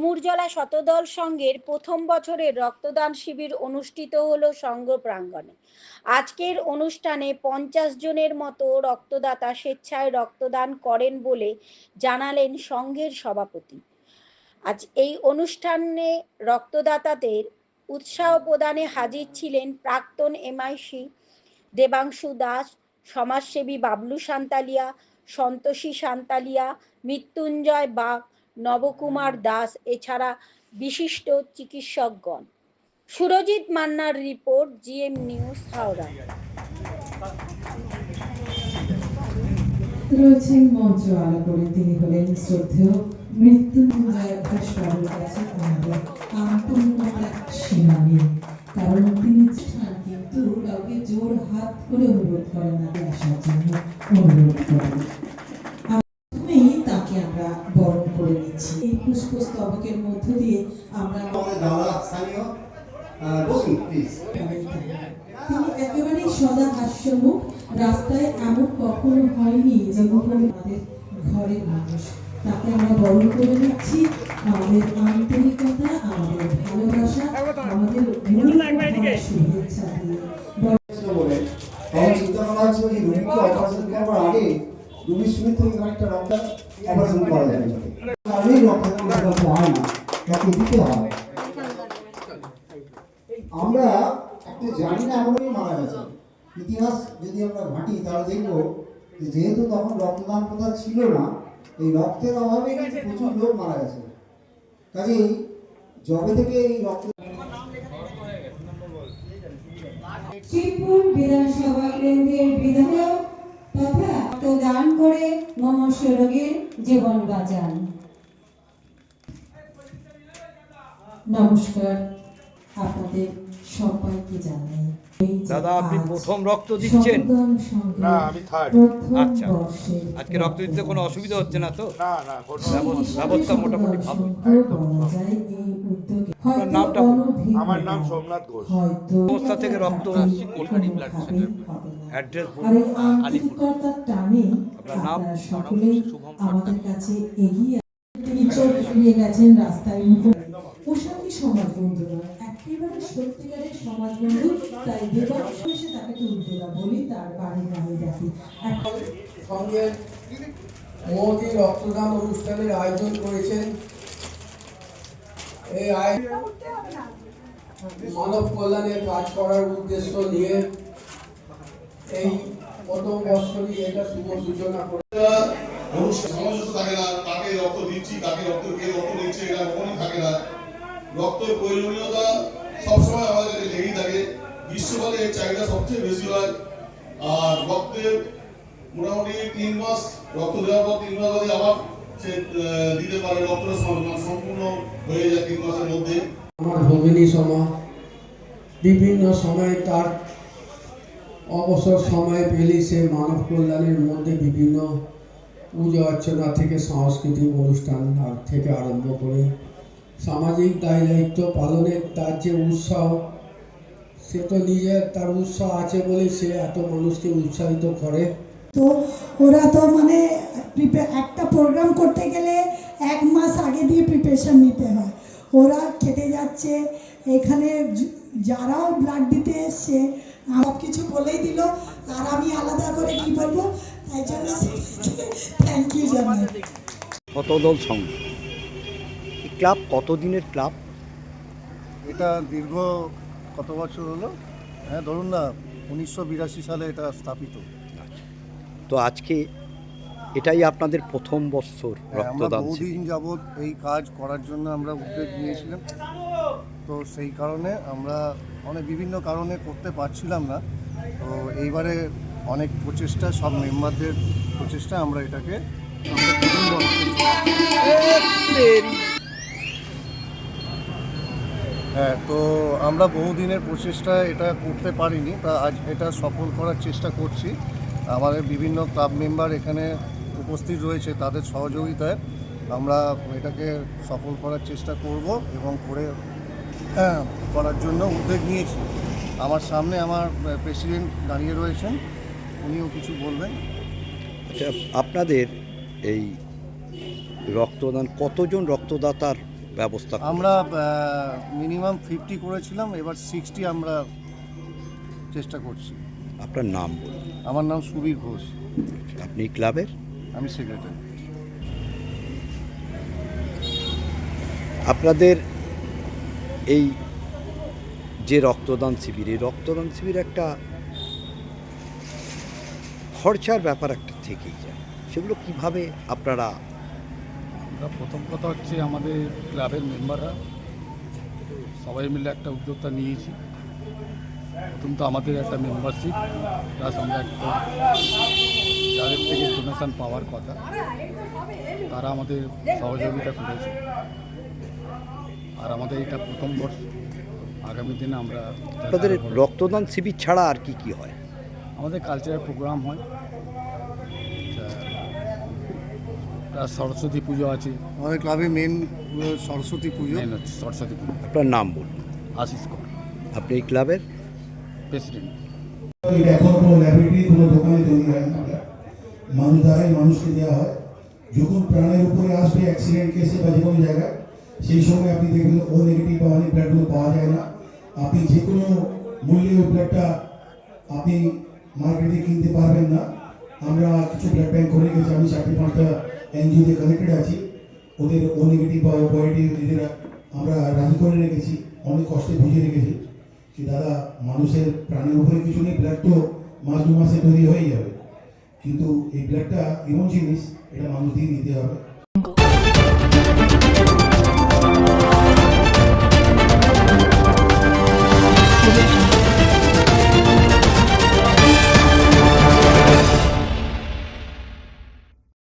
ডুমুরজলা শতদল সংঘের প্রথম বছরের রক্তদান শিবির অনুষ্ঠিত হলো সংঘ প্রাঙ্গণে। আজকের অনুষ্ঠানে পঞ্চাশ জনের মতো রক্তদাতা স্বেচ্ছায় রক্তদান করেন বলে জানালেন সংঘের সভাপতি। আজ এই অনুষ্ঠানে রক্তদাতাদের উৎসাহ প্রদানে হাজির ছিলেন প্রাক্তন এমআইসি দেবাংশু দাস, সমাজসেবী বাবলু সান্তালিয়া, সন্তোষী সান্তালিয়া, মৃত্যুঞ্জয় বাগ নবকুমার দাস, এছাড়া বিশিষ্ট চিকিৎসকগণ। সুরজিৎ মান্নার রিপোর্ট, জিএম নিউজ, হাওড়া। রয়েছেন মঞ্চ আলো করে তিনি হলেন শ্রদ্ধেয় মৃত্যুঞ্জয় ঘোষ বাবুর কাছে আমাদের সীমা নেই কারণ তিনি স্থান কিন্তু কাউকে জোর হাত করে অনুরোধ করেন না আসার জন্য অনুরোধ করেন। পুষ্পস্তবকের মধ্য দিয়ে আমরা আমাদের স্থানীয় বসুন প্লিজ তিনি একেবারেই সদা হাস্যমুখ রাস্তায় এমন কখনো হয়নি যে আমাদের ঘরের মানুষ। তাকে আমরা বরণ করে নিচ্ছি আমাদের আন্তরিকতা আমাদের ভালোবাসা আমাদের শুভেচ্ছা তখন চিন্তা করা হচ্ছে রুগীকে অপারেশন করার আগে রুগীর অপারেশন করা যাবে। আমরা একটা জানি না এমনই মারা গেছে। ইতিহাস যদি আমরা ঘাঁটি, তাহলে দেখব যেহেতু তখন রক্তদান প্রথা ছিল না, এই রক্তের অভাবে প্রচুর লোক মারা গেছে। থেকে এই রক্ত শ্রীপুর বিধানসভা কেন্দ্রের বিধায়ক তথা রক্তদান করে মমস্য রোগীর জীবন বাঁচান। নমস্কার আপনাদের সবাইকে জানাই। দাদা, আপনি প্রথম রক্ত দিচ্ছেন? না, আমি। প্রথম আচ্ছা। আজকে রক্ত দিতে কোনো অসুবিধা হচ্ছে না তো? না না ব্যবস্থা- মোটামুটি ভালো। হয়তো নামটা আমার নাম সোমনাথ ঘোষ। হয়তো অবস্থা থেকে রক্ত আসছে কলকাতা ব্লাড সেন্টার অ্যাড্রেস বলুন। এই আপনার নাম? সকলেই শুভম আমাদের কাছে এগিয়ে তিনি চোখ গেছেন রাস্তায় সমাজ বন্ধু নয়। একেবারে সত্যিকারের সমাজ বন্ধু তাই দেবাংশ এসে তাকে তুলতোলা বলি তার বাড়ি নামে ডাকি এখন সঙ্গে মোদি রক্তদান অনুষ্ঠানের আয়োজন করেছেন। এই আয় মানব কল্যাণের কাজ করার উদ্দেশ্য নিয়ে এই প্রথম বৎসরই এটা শুভ সূচনা করে। কাকে রক্ত দিচ্ছি কাকে রক্ত কে রক্ত দিচ্ছে এটা রক্তের প্রয়োজনীয়তা সবসময় আমাদের কাছে লেগেই থাকে। গ্রীষ্মকালে এর চাহিদা সবচেয়ে বেশি হয়। আর রক্তের মোটামুটি তিন মাস, রক্ত দেওয়ার পর তিন মাস আবার সে দিতে পারে রক্তটা সম- সম্পূর্ণ হয়ে যায় তিন মাসের মধ্যে। আমার ভগিনী সমা, বিভিন্ন সময়ে তার অবসর সময় পেলেই সে মানব কল্যাণের মধ্যে বিভিন্ন পূজা অর্চনা থেকে সাংস্কৃতিক অনুষ্ঠান থেকে আরম্ভ করে সামাজিক দায় দায়িত্ব পালনের তার যে উৎসাহ সে তো নিজের তার উৎসাহ আছে বলে সে এত মানুষকে উৎসাহিত করে। তো ওরা তো মানে প্রিপে একটা প্রোগ্রাম করতে গেলে এক মাস আগে দিয়ে প্রিপারেশন নিতে হয়। ওরা খেটে যাচ্ছে এখানে যারাও ব্লাড দিতে এসছে সব কিছু বলেই দিল আর আমি আলাদা করে কি বলব? তাই জন্য থ্যাংক ইউ জানাই শতদল সংঘ এই ক্লাব? কতদিনের ক্লাব? এটা দীর্ঘ কত বছর হলো? হ্যাঁ ধরুন না উনিশশো বিরাশি সালে এটা স্থাপিত। তো আজকে এটাই আপনাদের প্রথম বৎসর হ্যাঁ, রক্তদান বহুদিন যাবৎ এই কাজ করার জন্য আমরা উদ্যোগ নিয়েছিলাম। তো সেই কারণে আমরা অনেক বিভিন্ন কারণে করতে পারছিলাম না। তো এইবারে অনেক প্রচেষ্টা সব মেম্বারদের প্রচেষ্টা আমরা এটাকে আমাদের প্রথম বর্ষে হ্যাঁ তো আমরা বহুদিনের প্রচেষ্টা এটা করতে পারিনি তা আজ এটা সফল করার চেষ্টা করছি। আমাদের বিভিন্ন ক্লাব মেম্বার এখানে উপস্থিত রয়েছে তাদের সহযোগিতায় আমরা এটাকে সফল করার চেষ্টা করব এবং করে হ্যাঁ, করার জন্য উদ্যোগ নিয়েছি। আমার সামনে আমার প্রেসিডেন্ট দাঁড়িয়ে রয়েছেন উনিও কিছু বলবেন। আচ্ছা আপনাদের এই রক্তদান কতজন রক্তদাতার ব্যবস্থা আমরা মিনিমাম ফিফটি করেছিলাম এবার সিক্সটি আমরা চেষ্টা করছি। আপনার নাম বলুন। আমার নাম সুবীর ঘোষ। আপনি ক্লাবের? আমি সেক্রেটারি আপনাদের এই যে রক্তদান শিবির এই রক্তদান শিবির একটা খরচার ব্যাপার একটা থেকেই যায়। সেগুলো কীভাবে আপনারা প্রথম কথা হচ্ছে আমাদের ক্লাবের মেম্বাররা সবাই মিলে একটা উদ্যোক্তা নিয়েছি। প্রথম তো আমাদের একটা মেম্বারশিপ প্লাস আমরা একটা যাদের থেকে ডোনেশন পাওয়ার কথা। তারা আমাদের সহযোগিতা করেছে। আর আমাদের এটা প্রথম বর্ষ। আগামী দিনে আমরা আপনাদের রক্তদান শিবির ছাড়া আর কি কি হয়? আমাদের কালচারাল প্রোগ্রাম হয়। প্লাস সরস্বতী পুজো আছে। আমাদের ক্লাবে মেন সরস্বতী পুজো। মেন হচ্ছে সরস্বতী পুজো। আপনার নাম বলুন। আশিস কর আপনি এই ক্লাবের? প্রেসিডেন্ট এটা এখনও কোনো ল্যাবরেটরি কোনো দোকানে তৈরি হয় না। এটা মানুষ দ্বারাই মানুষকে দেওয়া হয়। যখন প্রাণের উপরে আসবে অ্যাক্সিডেন্ট কেসে বা যে কোনো জায়গায় সেই সময় আপনি দেখবেন ও নেগেটিভ বা অনেক ব্লাডগুলো পাওয়া যায় না। আপনি যে কোনো মূল্যে ওই ব্লাডটা আপনি মার্কেটে কিনতে পারবেন না। আমরা কিছু ব্লাড ব্যাংক করে রেখেছি আমি চারটে পাঁচটা এনজিওতে কানেক্টেড আছি। ওদের ও নেগেটিভ বা ও পজিটিভ নিজেরা আমরা রাজি করে রেখেছি, অনেক কষ্টে বুঝে রেখেছি। যে দাদা, মানুষের প্রাণের উপরে কিছু নেই ব্লাড তো মাস দু মাসে তৈরি হয়ে যাবে। কিন্তু এই ব্লাডটা এমন জিনিস, এটা মানুষ দিয়ে নিতে হবে।